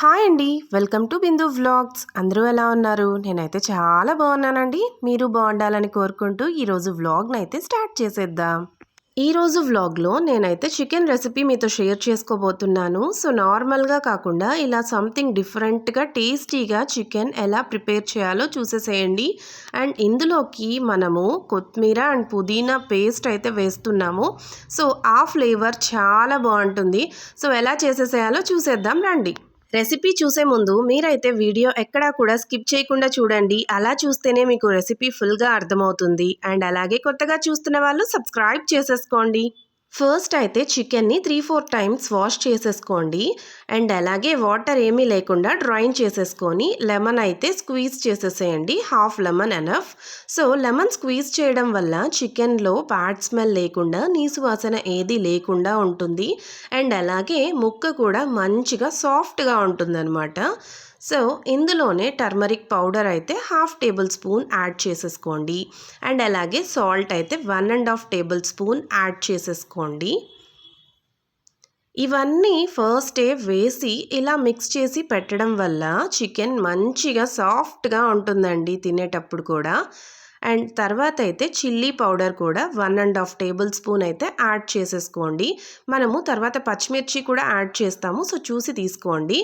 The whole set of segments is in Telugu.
హాయ్ అండి. Welcome to Bindu vlogs. అందరూ ఎలా ఉన్నారు? నేనైతే చాలా బాగున్నానండి. మీరు బాగుండాలని కోరుకుంటూ ఈరోజు వ్లాగ్ని అయితే స్టార్ట్ చేసేద్దాం. ఈరోజు వ్లాగ్లో నేనైతే చికెన్ రెసిపీ మీతో షేర్ చేసుకోబోతున్నాను. సో నార్మల్గా కాకుండా ఇలా సంథింగ్ డిఫరెంట్గా టేస్టీగా చికెన్ ఎలా ప్రిపేర్ చేయాలో చూసేసేయండి. అండ్ ఇందులోకి మనము కొత్తిమీర అండ్ పుదీనా పేస్ట్ అయితే వేస్తున్నాము. సో ఆ ఫ్లేవర్ చాలా బాగుంటుంది. సో ఎలా చేసేసేయాలో చూసేద్దాం రండి. రెసిపీ చూసే ముందు మీరైతే వీడియో ఎక్కడా కూడా స్కిప్ చేయకుండా చూడండి. అలా చూస్తేనే మీకు రెసిపీ ఫుల్గా అర్థమవుతుంది. అండ్ అలాగే కొత్తగా చూస్తున్న వాళ్ళు సబ్స్క్రైబ్ చేసేసుకోండి. ఫస్ట్ అయితే చికెన్ని త్రీ ఫోర్ టైమ్స్ వాష్ చేసేసుకోండి. అండ్ అలాగే వాటర్ ఏమీ లేకుండా డ్రాయింగ్ చేసేసుకొని లెమన్ అయితే స్క్వీజ్ చేసేసేయండి. Half lemon enough so lemon squeeze చేయడం వల్ల చికెన్లో బ్యాడ్ స్మెల్ లేకుండా నీసు వాసన ఏది లేకుండా ఉంటుంది. అండ్ అలాగే ముక్క కూడా మంచిగా సాఫ్ట్గా ఉంటుందన్నమాట. సో ఇందులోనే టర్మరిక్ పౌడర్ అయితే హాఫ్ టేబుల్ స్పూన్ యాడ్ చేసేసుకోండి. అండ్ అలాగే సాల్ట్ అయితే one and half tablespoon add చేసేసుకోండి. ఇవన్నీ ఫస్ట్ వేసి ఇలా మిక్స్ చేసి పెట్టడం వల్ల చికెన్ మంచిగా సాఫ్ట్గా ఉంటుందండి తినేటప్పుడు కూడా. అండ్ తర్వాత అయితే చిల్లీ పౌడర్ కూడా one and half tablespoon అయితే యాడ్ చేసేసుకోండి. మనము తర్వాత పచ్చిమిర్చి కూడా యాడ్ చేస్తాము. సో చూసి తీసుకోండి.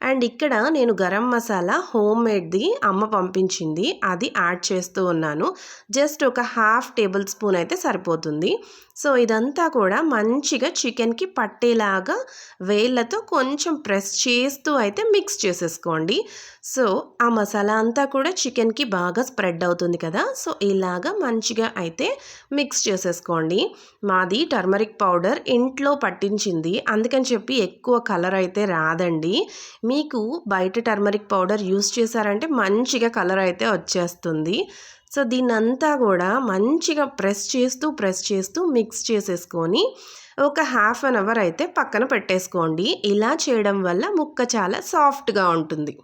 అండ్ ఇక్కడ నేను గరం మసాలా హోమ్ మేడ్ది అమ్మ పంపించింది. అది యాడ్ చేస్తూ ఉన్నాను. జస్ట్ ఒక హాఫ్ టేబుల్ స్పూన్ అయితే సరిపోతుంది. సో ఇదంతా కూడా మంచిగా చికెన్కి పట్టేలాగా వేళ్ళతో కొంచెం ప్రెస్ చేస్తూ అయితే మిక్స్ చేసేసుకోండి. సో ఆ మసాలా అంతా కూడా చికెన్కి బాగా స్ప్రెడ్ అవుతుంది కదా. సో ఇలాగా మంచిగా అయితే మిక్స్ చేసేసుకోండి. మాది టర్మరిక్ పౌడర్ ఇంట్లో పట్టించింది. అందుకని చెప్పి ఎక్కువ కలర్ అయితే రాదండి. మీకు బయట టర్మరిక్ పౌడర్ యూస్ చేశారంటే మంచిగా కలర్ అయితే వచ్చేస్తుంది. సో దీన్నంతా కూడా మంచిగా ప్రెస్ చేస్తూ ప్రెస్ చేస్తూ మిక్స్ చేసేసుకొని ఒక హాఫ్ అన్ అవర్ అయితే పక్కన పెట్టేసుకోండి. ఇలా చేయడం వల్ల ముక్క చాలా సాఫ్ట్గా ఉంటుంది.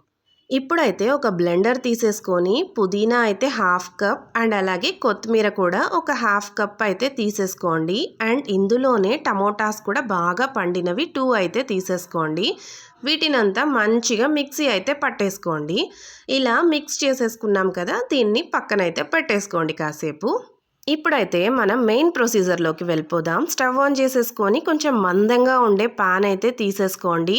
ఇప్పుడైతే ఒక బ్లెండర్ తీసేసుకొని పుదీనా అయితే హాఫ్ కప్ అండ్ అలాగే కొత్తిమీర కూడా ఒక హాఫ్ కప్ అయితే తీసేసుకోండి. అండ్ ఇందులోనే టమోటాస్ కూడా బాగా పండినవి టూ అయితే తీసేసుకోండి. వీటినంతా మంచిగా మిక్సీ అయితే పట్టేసుకోండి. ఇలా మిక్స్ చేసేసుకున్నాం కదా దీన్ని పక్కనైతే పెట్టేసుకోండి కాసేపు. ఇప్పుడైతే మనం మెయిన్ ప్రొసీజర్లోకి వెళ్ళిపోదాం. స్టవ్ ఆన్ చేసేసుకొని కొంచెం మందంగా ఉండే పాన్ అయితే తీసేసుకోండి.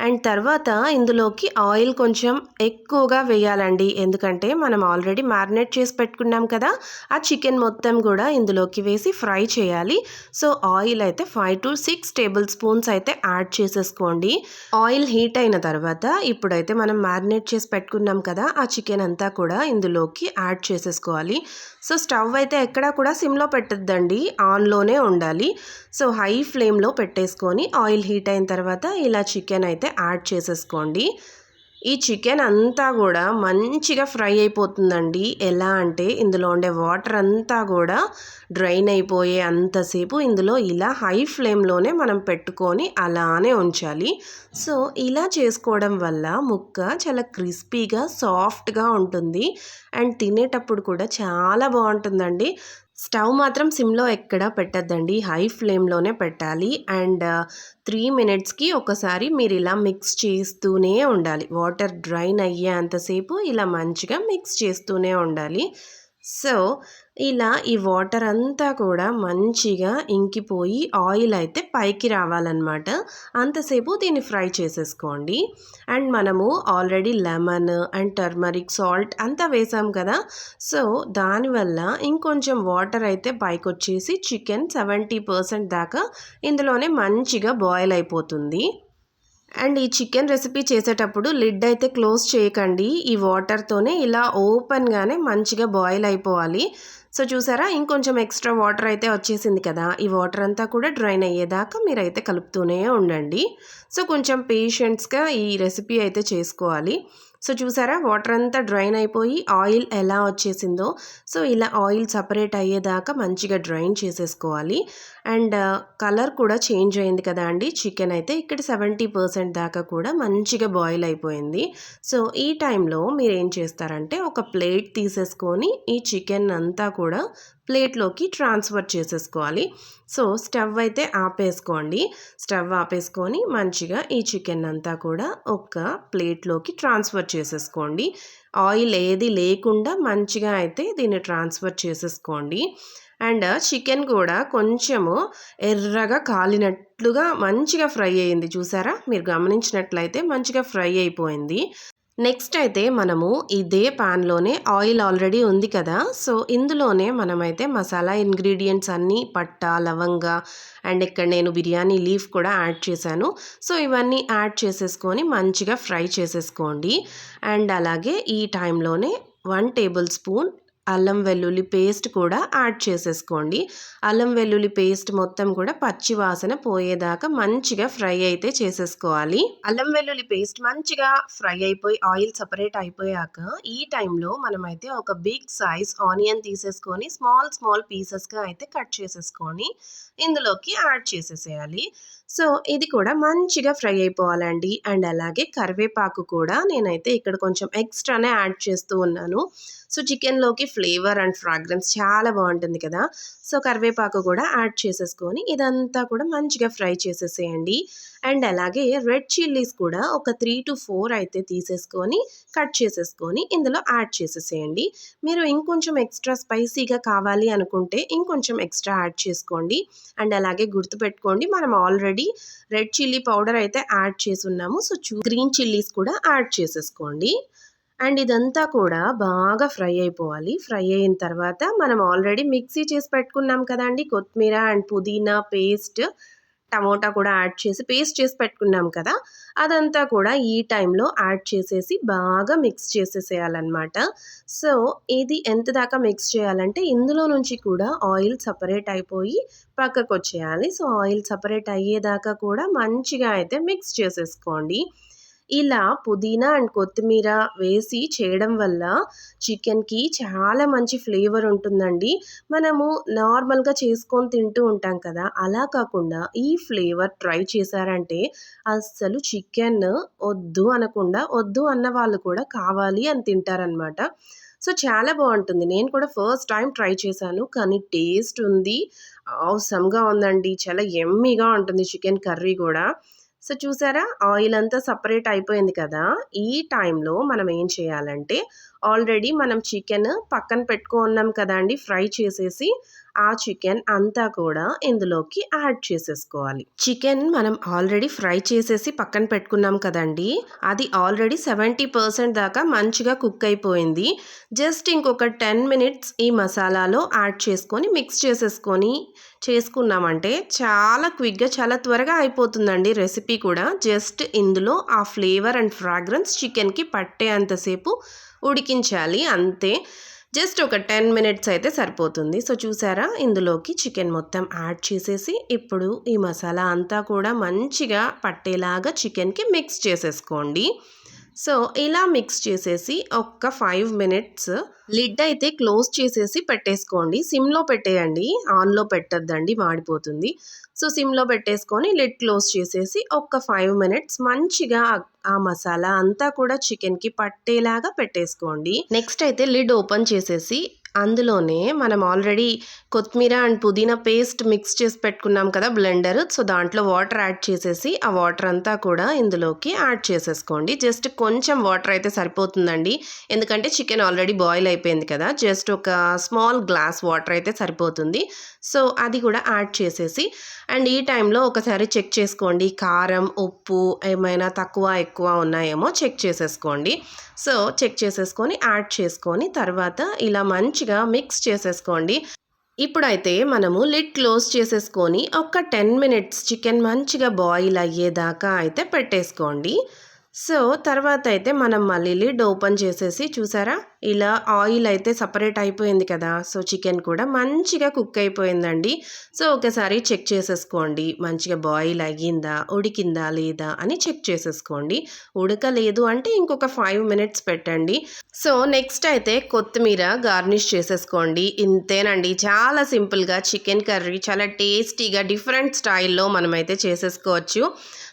అండ్ తర్వాత ఇందులోకి ఆయిల్ కొంచెం ఎక్కువగా వేయాలండి. ఎందుకంటే మనం ఆల్రెడీ మ్యారినేట్ చేసి పెట్టుకున్నాం కదా ఆ చికెన్ మొత్తం కూడా ఇందులోకి వేసి ఫ్రై చేయాలి. సో ఆయిల్ అయితే five to six tablespoons అయితే యాడ్ చేసేసుకోండి. ఆయిల్ హీట్ అయిన తర్వాత ఇప్పుడైతే మనం మ్యారినేట్ చేసి పెట్టుకున్నాం కదా ఆ చికెన్ అంతా కూడా ఇందులోకి యాడ్ చేసేసుకోవాలి. సో స్టవ్ అయితే ఎక్కడా కూడా సిమ్లో పెట్టద్దండి. ఆన్లోనే ఉండాలి. సో హై ఫ్లేమ్లో పెట్టేసుకొని ఆయిల్ హీట్ అయిన తర్వాత ఇలా చికెన్ అయితే యాడ్ చేసేసుకోండి. ఈ చికెన్ అంతా కూడా మంచిగా ఫ్రై అయిపోతుందండి. ఎలా అంటే ఇందులో ఉండే వాటర్ అంతా కూడా డ్రైన్ అయిపోయే అంతసేపు ఇందులో ఇలా హై ఫ్లేమ్లోనే మనం పెట్టుకొని అలానే ఉంచాలి. సో ఇలా చేసుకోవడం వల్ల ముక్క చాలా క్రిస్పీగా సాఫ్ట్గా ఉంటుంది. అండ్ తినేటప్పుడు కూడా చాలా బాగుంటుందండి. స్టవ్ మాత్రం సిమ్లో ఎక్కడ పెట్టద్దండి. హై ఫ్లేమ్లోనే పెట్టాలి. అండ్ త్రీ మినిట్స్కి ఒకసారి మీరు ఇలా మిక్స్ చేస్తూనే ఉండాలి. వాటర్ డ్రైన్ అయ్యేంతసేపు ఇలా మంచిగా మిక్స్ చేస్తూనే ఉండాలి. సో ఇలా ఈ వాటర్ అంతా కూడా మంచిగా ఇంకిపోయి ఆయిల్ అయితే పైకి రావాలన్నమాట. అంతసేపు దీన్ని ఫ్రై చేసేసుకోండి. అండ్ మనము already lemon and turmeric salt అంతా వేసాం కదా. సో దానివల్ల ఇంకొంచెం వాటర్ అయితే పైకి వచ్చేసి చికెన్ సెవెంటీ పర్సెంట్ దాకా ఇందులోనే మంచిగా బాయిల్ అయిపోతుంది. అండ్ ఈ చికెన్ రెసిపీ చేసేటప్పుడు లిడ్ అయితే క్లోజ్ చేయకండి. ఈ వాటర్తోనే ఇలా ఓపెన్గానే మంచిగా బాయిల్ అయిపోవాలి. సో చూసారా ఇంకొంచెం ఎక్స్ట్రా వాటర్ అయితే వచ్చేసింది కదా. ఈ వాటర్ అంతా కూడా డ్రైన్ అయ్యేదాకా మీరైతే కలుపుతూనే ఉండండి. సో కొంచెం పేషెంట్స్గా ఈ రెసిపీ అయితే చేసుకోవాలి. సో చూసారా? వాటర్ అంతా డ్రైన్ అయిపోయి ఆయిల్ ఎలా వచ్చేసిందో. సో ఇలా ఆయిల్ సపరేట్ అయ్యేదాకా మంచిగా డ్రైన్ చేసేసుకోవాలి. అండ్ కలర్ కూడా చేంజ్ అయింది కదా అండి. చికెన్ అయితే ఇక్కడ సెవెంటీ పర్సెంట్ దాకా కూడా మంచిగా బాయిల్ అయిపోయింది. సో ఈ టైంలో మీరు ఏం చేస్తారంటే ఒక ప్లేట్ తీసేసుకొని ఈ చికెన్ అంతా కూడా ప్లేట్లోకి ట్రాన్స్ఫర్ చేసేసుకోవాలి. సో స్టవ్ అయితే ఆపేసుకోండి. స్టవ్ ఆపేసుకొని మంచిగా ఈ చికెన్ అంతా కూడా ఒక ప్లేట్లోకి ట్రాన్స్ఫర్ చేసేసుకోండి. ఆయిల్ ఏది లేకుండా మంచిగా అయితే దీన్ని ట్రాన్స్ఫర్ చేసేసుకోండి. అండ్ చికెన్ కూడా కొంచెము ఎర్రగా కాలినట్లుగా మంచిగా ఫ్రై అయింది. చూసారా? మీరు గమనించినట్లయితే మంచిగా ఫ్రై అయిపోయింది. నెక్స్ట్ అయితే మనము ఇదే పాన్లోనే ఆయిల్ ఆల్రెడీ ఉంది కదా. సో ఇందులోనే మనమైతే మసాలా ఇంగ్రీడియంట్స్ అన్నీ పట్ట లవంగ అండ్ ఇక్కడ నేను బిర్యానీ లీఫ్ కూడా యాడ్ చేశాను. సో ఇవన్నీ యాడ్ చేసేసుకొని మంచిగా ఫ్రై చేసేసుకోండి. అండ్ అలాగే ఈ టైంలోనే వన్ టేబుల్ స్పూన్ అల్లం వెల్లుల్లి పేస్ట్ కూడా యాడ్ చేసేసుకోండి. అల్లం వెల్లుల్లి పేస్ట్ మొత్తం కూడా పచ్చి వాసన పోయేదాకా మంచిగా ఫ్రై అయితే చేసేసుకోవాలి. అల్లం వెల్లుల్లి పేస్ట్ మంచిగా ఫ్రై అయిపోయి ఆయిల్ సపరేట్ అయిపోయాక ఈ టైంలో మనమైతే ఒక బిగ్ సైజ్ ఆనియన్ తీసేసుకొని స్మాల్ స్మాల్ పీసెస్గా అయితే కట్ చేసేసుకొని ఇందులోకి యాడ్ చేసేసేయాలి. సో ఇది కూడా మంచిగా ఫ్రై అయిపోవాలండి. అండ్ అలాగే కరివేపాకు కూడా నేనైతే ఇక్కడ కొంచెం ఎక్స్ట్రానే యాడ్ చేస్తూ ఉన్నాను. సో చికెన్లోకి ఫ్లేవర్ అండ్ ఫ్రాగ్రెన్స్ చాలా బాగుంటుంది కదా. సో కరివేపాకు కూడా యాడ్ చేసేసుకొని ఇదంతా కూడా మంచిగా ఫ్రై చేసేసేయండి. అండ్ అలాగే రెడ్ చిల్లీస్ కూడా ఒక త్రీ టు ఫోర్ అయితే తీసేసుకొని కట్ చేసేసుకొని ఇందులో యాడ్ చేసేసేయండి. మీరు ఇంకొంచెం ఎక్స్ట్రా స్పైసీగా కావాలి అనుకుంటే ఇంకొంచెం ఎక్స్ట్రా యాడ్ చేసుకోండి. అండ్ అలాగే గుర్తుపెట్టుకోండి మనం ఆల్రెడీ రెడ్ చిల్లీ పౌడర్ అయితే యాడ్ చేసి ఉన్నాము సో గ్రీన్ చిల్లీస్ కూడా యాడ్ చేసేసుకోండి. అండ్ ఇదంతా కూడా బాగా ఫ్రై అయిపోవాలి. ఫ్రై అయిన తర్వాత మనం ఆల్రెడీ మిక్సీ చేసి పెట్టుకున్నాం కదండి. కొత్తిమీర అండ్ పుదీనా పేస్ట్ టమోటా కూడా యాడ్ చేసి పేస్ట్ చేసి పెట్టుకున్నాం కదా. అదంతా కూడా ఈ టైంలో యాడ్ చేసేసి బాగా మిక్స్ చేసేసేయాలన్నమాట. సో ఇది ఎంత దాకా మిక్స్ చేయాలంటే ఇందులో నుంచి కూడా ఆయిల్ సపరేట్ అయిపోయి పక్కకు వచ్చేయాలి సో ఆయిల్ సపరేట్ అయ్యేదాకా కూడా మంచిగా అయితే మిక్స్ చేసేసుకోండి. ఇలా పుదీనా అండ్ కొత్తిమీర వేసి చేయడం వల్ల చికెన్కి చాలా మంచి ఫ్లేవర్ ఉంటుందండి. మనము నార్మల్గా చేసుకొని తింటూ ఉంటాం కదా అలా కాకుండా ఈ ఫ్లేవర్ ట్రై చేశారంటే అస్సలు చికెన్ వద్దు అనకుండా వద్దు అన్న వాళ్ళు కూడా కావాలి అని తింటారనమాట సో చాలా బాగుంటుంది. నేను కూడా ఫస్ట్ టైం ట్రై చేశాను కానీ టేస్ట్ ఉంది. అవసరంగా ఉందండి. చాలా ఎమ్మీగా ఉంటుంది చికెన్ కర్రీ కూడా. సో చూసారా? ఆయిల్ అంతా సపరేట్ అయిపోయింది కదా? ఈ టైంలో మనం ఏం చేయాలంటే ఆల్రెడీ మనం చికెన్ పక్కన పెట్టుకున్నాం కదండి ఫ్రై చేసేసి ఆ చికెన్ అంతా కూడా ఇందులోకి యాడ్ చేసేసుకోవాలి. చికెన్ మనం ఆల్రెడీ ఫ్రై చేసేసి పక్కన పెట్టుకున్నాం కదండి. అది ఆల్రెడీ సెవెంటీ పర్సెంట్ దాకా మంచిగా కుక్ అయిపోయింది. జస్ట్ ఇంకొక టెన్ మినిట్స్ ఈ మసాలాలో యాడ్ చేసుకొని మిక్స్ చేసేసుకొని చేసుకున్నామంటే చాలా క్విక్గా చాలా త్వరగా అయిపోతుందండి రెసిపీ కూడా. జస్ట్ ఇందులో ఆ ఫ్లేవర్ అండ్ ఫ్రాగ్రెన్స్ చికెన్కి పట్టే అంతసేపు ఉడికించాలి అంతే. జస్ట్ ఒక టెన్ మినిట్స్ అయితే సరిపోతుంది. సో చూసారా? ఇందులోకి చికెన్ మొత్తం యాడ్ చేసేసి ఇప్పుడు ఈ మసాలా అంతా కూడా మంచిగా పట్టేలాగా చికెన్కి మిక్స్ చేసేసుకోండి. సో ఇలా మిక్స్ చేసేసి ఒక్క ఫైవ్ మినిట్స్ లిడ్ అయితే క్లోజ్ చేసేసి పెట్టేసుకోండి. సిమ్లో పెట్టేయండి. ఆన్లో పెట్టద్దండి మాడిపోతుంది. సో సిమ్లో పెట్టేసుకొని లిడ్ క్లోజ్ చేసేసి ఒక్క ఫైవ్ మినిట్స్ మంచిగా ఆ మసాలా అంతా కూడా చికెన్కి పట్టేలాగా పెట్టేసుకోండి. నెక్స్ట్ అయితే లిడ్ ఓపెన్ చేసేసి అందులోనే మనం ఆల్రెడీ కొత్తిమీర అండ్ పుదీనా పేస్ట్ మిక్స్ చేసి పెట్టుకున్నాం కదా బ్లెండర్. సో దాంట్లో వాటర్ యాడ్ చేసేసి ఆ వాటర్ అంతా కూడా ఇందులోకి యాడ్ చేసేసుకోండి. జస్ట్ కొంచెం వాటర్ అయితే సరిపోతుందండి. ఎందుకంటే చికెన్ ఆల్రెడీ బాయిల్ అయిపోయింది కదా. జస్ట్ ఒక స్మాల్ గ్లాస్ వాటర్ అయితే సరిపోతుంది. సో అది కూడా యాడ్ చేసేసి అండ్ ఈ టైంలో ఒకసారి చెక్ చేసుకోండి. కారం ఉప్పు ఏమైనా తక్కువ ఎక్కువ ఉన్నాయేమో చెక్ చేసేసుకోండి. సో చెక్ చేసేసుకొని యాడ్ చేసుకొని తర్వాత ఇలా మంచిగా మిక్స్ చేసేసుకోండి. ఇప్పుడైతే మనము లిడ్ క్లోజ్ చేసేసుకొని ఒక టెన్ మినిట్స్ చికెన్ మంచిగా బాయిల్ అయ్యేదాకా అయితే పెట్టేసుకోండి. సో తర్వాత అయితే మనం మళ్ళీ లిడ్ ఓపెన్ చేసేసి చూసారా? ఇలా ఆయిల్ అయితే సపరేట్ అయిపోయింది కదా సో చికెన్ కూడా మంచిగా కుక్ అయిపోయిందండి. సో ఒకసారి చెక్ చేసేసుకోండి మంచిగా బాయిల్ అయ్యిందా ఉడికిందా లేదా అని చెక్ చేసేసుకోండి. ఉడకలేదు అంటే ఇంకొక ఫైవ్ మినిట్స్ పెట్టండి. సో నెక్స్ట్ అయితే కొత్తిమీర గార్నిష్ చేసేసుకోండి. ఇంతేనండి చాలా సింపుల్గా చికెన్ కర్రీ చాలా టేస్టీగా డిఫరెంట్ స్టైల్లో మనమైతే చేసేసుకోవచ్చు.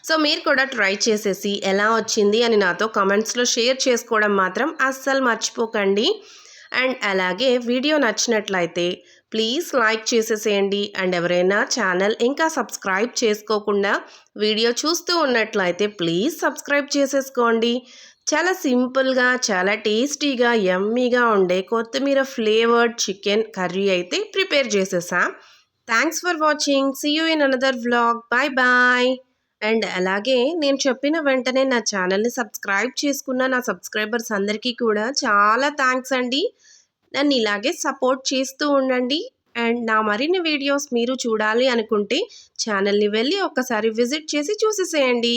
సో మీరు కూడా ట్రై చేసేసి ఎలా వచ్చింది అని నాతో కమెంట్స్లో షేర్ చేసుకోవడం మాత్రం అస్సలు మర్చిపోకండి. అండ్ అలాగే వీడియో నచ్చినట్లయితే ప్లీజ్ లైక్ చేసేసేయండి. అండ్ ఎవరైనా ఛానల్ ఇంకా సబ్స్క్రైబ్ చేసుకోకుండా వీడియో చూస్తూ ఉన్నట్లయితే ప్లీజ్ సబ్స్క్రైబ్ చేసేసుకోండి. చాలా సింపుల్గా చాలా టేస్టీగా యమ్మీగా ఉండే కొత్తిమీర ఫ్లేవర్డ్ చికెన్ కర్రీ అయితే ప్రిపేర్ చేసేసాం. Thanks for watching. See you in another vlog bye bye and అలాగే నేను చెప్పిన వెంటనే నా ఛానల్ని సబ్స్క్రైబ్ చేసుకున్న నా సబ్స్క్రైబర్స్ అందరికీ కూడా చాలా థ్యాంక్స్ అండి. నన్ను ఇలాగే సపోర్ట్ చేస్తూ ఉండండి. అండ్ నా మరిన్ని వీడియోస్ మీరు చూడాలి అనుకుంటే ఛానల్ని వెళ్ళి ఒక్కసారి విజిట్ చేసి చూసేసేయండి.